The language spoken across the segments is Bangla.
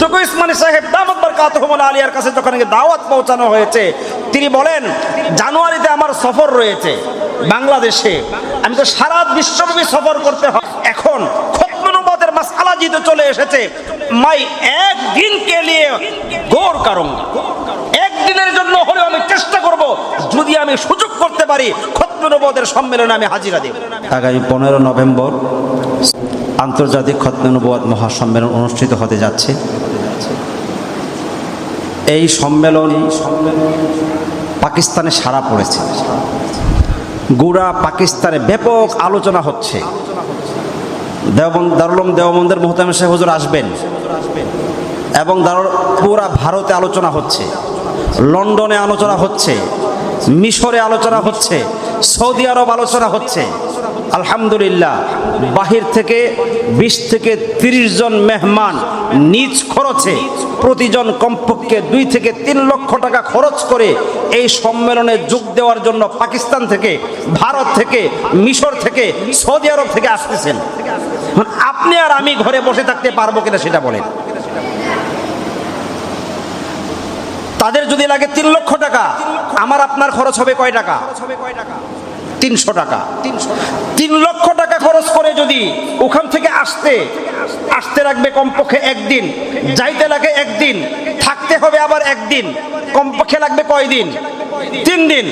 তকু ইসমানী সাহেব দামত বরকাতহমুল আলিয়ার কাছে যখন দাওয়াত পৌঁছানো হয়েছে, তিনি বলেন, জানুয়ারিতে আমার সফর রয়েছে বাংলাদেশে। আমি তো সারা বিশ্বব্যাপী সফর করতে হয়। এখন খতমনুবাদের মাসালা যেহেতু চলে এসেছে। মাই একদিন কে নিয়ে গোর কারণ একদিনের জন্য হলেও আমি চেষ্টা করব, যদি আমি সুযোগ করতে পারি খতমনুবাদের সম্মেলনে আমি হাজিরা দেব। আগামী পনেরো নভেম্বর আন্তর্জাতিক খতমেনুবাদ মহাসম্মেলন অনুষ্ঠিত হতে যাচ্ছে। এই সম্মেলন পাকিস্তানে সারা পড়েছে। গোড়া পাকিস্তানে ব্যাপক আলোচনা হচ্ছে। দেওবন্দ দারুলম দেওবন্দের মোহতাম শেখ হুজুর আসবেন। এবং পুরা ভারতে আলোচনা হচ্ছে। লন্ডনে আলোচনা হচ্ছে। মিশরে আলোচনা হচ্ছে। সৌদি আরব আলোচনা হচ্ছে। আলহামদুলিল্লাহ, বাহির থেকে বিশ থেকে তিরিশ জন মেহমান নিজ খরচে, প্রতিজন কমপক্ষে দুই থেকে তিন লক্ষ টাকা খরচ করে এই সম্মেলনে যোগ দেওয়ার জন্য পাকিস্তান থেকে, ভারত থেকে, মিশর থেকে, সৌদি আরব থেকে আসতেছেন। আপনি আর আমি ঘরে বসে থাকতে পারব কিনা সেটা বলেন। তাদের যদি লাগে তিন লক্ষ টাকা, আমার আপনার খরচ হবে কয় টাকা? তিনশো টাকা। তিন লক্ষ টাকা খরচ করে যদি ওখান থেকে আসতে আসতে লাগবে কমপক্ষে একদিন, যাইতে লাগে একদিন, থাকতে হবে আবার একদিন, কমপক্ষে লাগবে কয়দিন তিন দিন।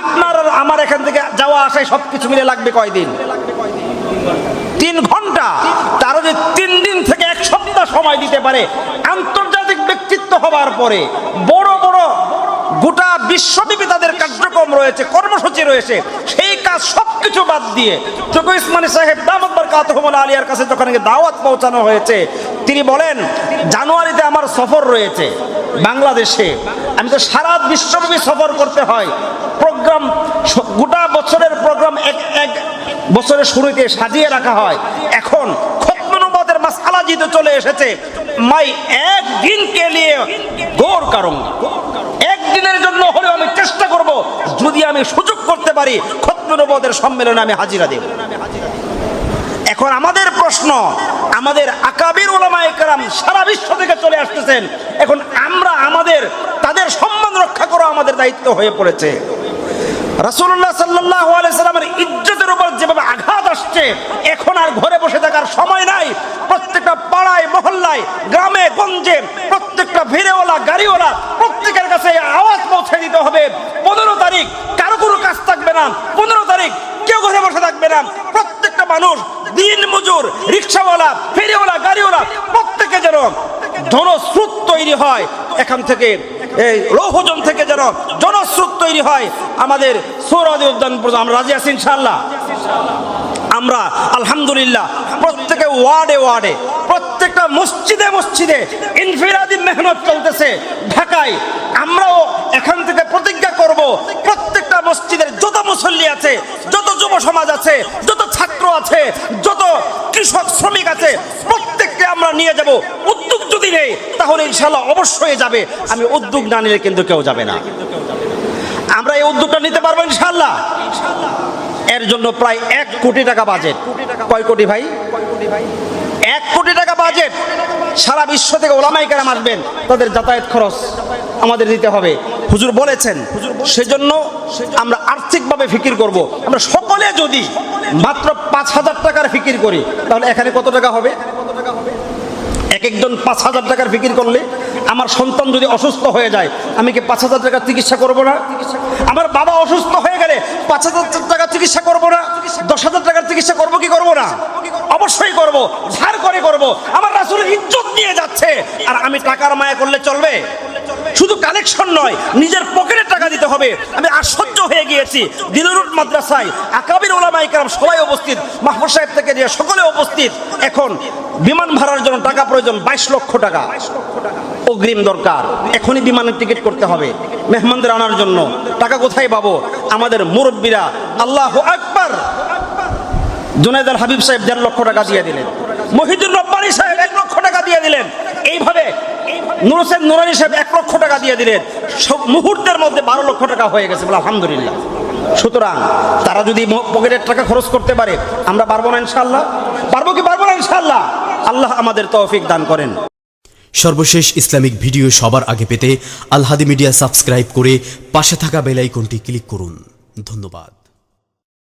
আপনার আমার এখান থেকে যাওয়া আসায় সব কিছু মিলে লাগবে কয়দিন তিন ঘণ্টা। তারও যে তিন দিন থেকে এক সপ্তাহ সময় দিতে পারে, আন্তর্জাতিক ব্যক্তিত্ব হবার পরে, বড় গোটা বিশ্বব্যাপী তাদের কার্যক্রম রয়েছে, কর্মসূচি রয়েছে। সেই কাজ সবকিছু বাদ দিয়ে তকু ইসমানী সাহেব দামত বরকাতহমুল আলিয়ার কাছে যখন দাওয়াত পৌঁছানো হয়েছে, তিনি বলেন, জানুয়ারিতে আমার সফর রয়েছে বাংলাদেশে। আমি তো সারা বিশ্বব্যাপী সফর করতে হয়। প্রোগ্রাম গোটা বছরের প্রোগ্রাম এক এক বছরের শুরুতে সাজিয়ে রাখা হয়। এখন খতমনুবাদের মাসালা যেহেতু চলে এসেছে, মাই একদিন কে নিয়ে গোর কারণ একদিনের জন্য হলেও আমি চেষ্টা করব যদি আমি সুযোগ করতে পারি খতমনুবাদের সম্মেলনে আমি হাজিরা দেব। এখন আমাদের প্রশ্ন, আমাদের আকাবির ওলামা একরাম সারা বিশ্ব থেকে চলে আসতেছেন। এখন আমরা আমাদের, তাদের সম্মান রক্ষা করা আমাদের দায়িত্ব হয়ে পড়েছে। রাসূলুল্লাহ সাল্লাল্লাহু আলাইহি সাল্লামের ইজ্জতের উপর যেভাবে আঘাত আসছে, এখন আর ঘরে বসে থাকার সময় নাই। প্রত্যেকটা পাড়ায়, মহল্লায়, গ্রামে, গঞ্জে, প্রত্যেকটা ভিড়েওয়ালা, গাড়িওয়ালা প্রত্যেকের কাছে এই আওয়াজ পৌঁছে দিতে হবে পনেরো তারিখ কারও কোনো কাজ থাকবে না। পনেরো তারিখ কেউ ঘরে বসে থাকবে না। প্রত্যেকটা মানুষ দিন মজুর, রিক্সাওয়ালা, ফেরিওয়ালা, গাড়িওয়ালা, প্রত্যেকে যেন জনস্রোত তৈরি হয়। এখান থেকে, এই লৌহজন থেকে যেন জনস্রোত তৈরি হয়। আমাদের সৌরাদি উদ্যান আমরা রাজি আছি ইনশাল্লাহ আমরা আলহামদুলিল্লাহ প্রত্যেকে ওয়ার্ডে ওয়ার্ডে, প্রত্যেকটা মসজিদে মসজিদে ইনফিরাদি মেহনত চলতেছে। ঢাকায় আমরাও এখান প্রতিজ্ঞা করব, প্রত্যেকটা মসজিদের যত মুসল্লি আছে, যত যুব সমাজ আছে, যত ছাত্র আছে, যত কৃষক, শ্রমিক আছে, প্রত্যেককে আমরা নিয়ে যাব। উদ্যোগ যদি নেই, তাহলে ইনশাল্লাহ অবশ্যই যাবে। আমি উদ্যোগ না নিলে কিন্তু কেউ যাবে না। আমরা এই উদ্যোগটা নিতে পারব ইনশাল্লাহ এর জন্য প্রায় এক কোটি টাকা বাজেট। কয় কোটি ভাই? এক কোটি টাকা বাজেট। সারা বিশ্ব থেকে ওলামাই কেরাম আসবেন। তাদের যাতায়াত খরচ আমাদের দিতে হবে। হুজুর বলেছেন সেজন্য আমরা আর্থিকভাবে ফিকির করব। আমরা সকলে যদি মাত্র পাঁচ হাজার টাকার ফিকির করি তাহলে এখানে কত টাকা হবে? এক একজন পাঁচ হাজার টাকার ফিকির করলে আমার সন্তান যদি অসুস্থ হয়ে যায় আমি কি পাঁচ হাজার টাকার চিকিৎসা করব না? আমার বাবা অসুস্থ হয়ে গেলে পাঁচ হাজার টাকার চিকিৎসা করব না? দশ হাজার টাকার চিকিৎসা করব কি করব না? অবশ্যই করব ধার করে করব। আমার রাসুলের ইজ্জত নিয়ে যাচ্ছে। আর আমি টাকার মায়া করলে চলবে? শুধু কালেকশন নয়, নিজের পকেটে টাকা দিতে হবে। আমি আশ্চর্য হয়ে গিয়েছি। দিলরুট মাদ্রাসায় আকাবির ওলামাই কারাম সবাই উপস্থিত, মাহফুজ সাহেব থেকে নিয়ে সকলে উপস্থিত। এখন বিমান ভাড়ার জন্য টাকা প্রয়োজন, বাইশ লক্ষ টাকা। অগ্রিম দরকার। এখনই বিমানের টিকিট করতে হবে। মেহমানদের আনার জন্য। টাকা কোথায় পাবো? আমাদের মুরব্বীরা, আল্লাহ আকবার। জুনাইদ হাবিব সাহেব দেড় লক্ষ টাকা দিয়ে দিলেন। মহিদুর রব্বানি সাহেব এক লক্ষ টাকা দিয়ে দিলেন। এইভাবে নুর হোসেন নুরানি সাহেব এক লক্ষ টাকা দিয়ে দিলেন। সব মুহূর্তের মধ্যে বারো লক্ষ টাকা হয়ে গেছে বলে আলহামদুলিল্লাহ। সুতরাং তারা যদি পকেটের টাকা খরচ করতে পারে, আমরা পারব না ইনশাল্লাহ পারব কি পারব না ইনশাল্লাহ আল্লাহ আমাদের তৌফিক দান করেন। সর্বশেষ ইসলামিক ভিডিও সবার আগে পেতে আলহাদি মিডিয়া সাবস্ক্রাইব করে পাশে থাকা বেল আইকনটি ক্লিক করুন। ধন্যবাদ।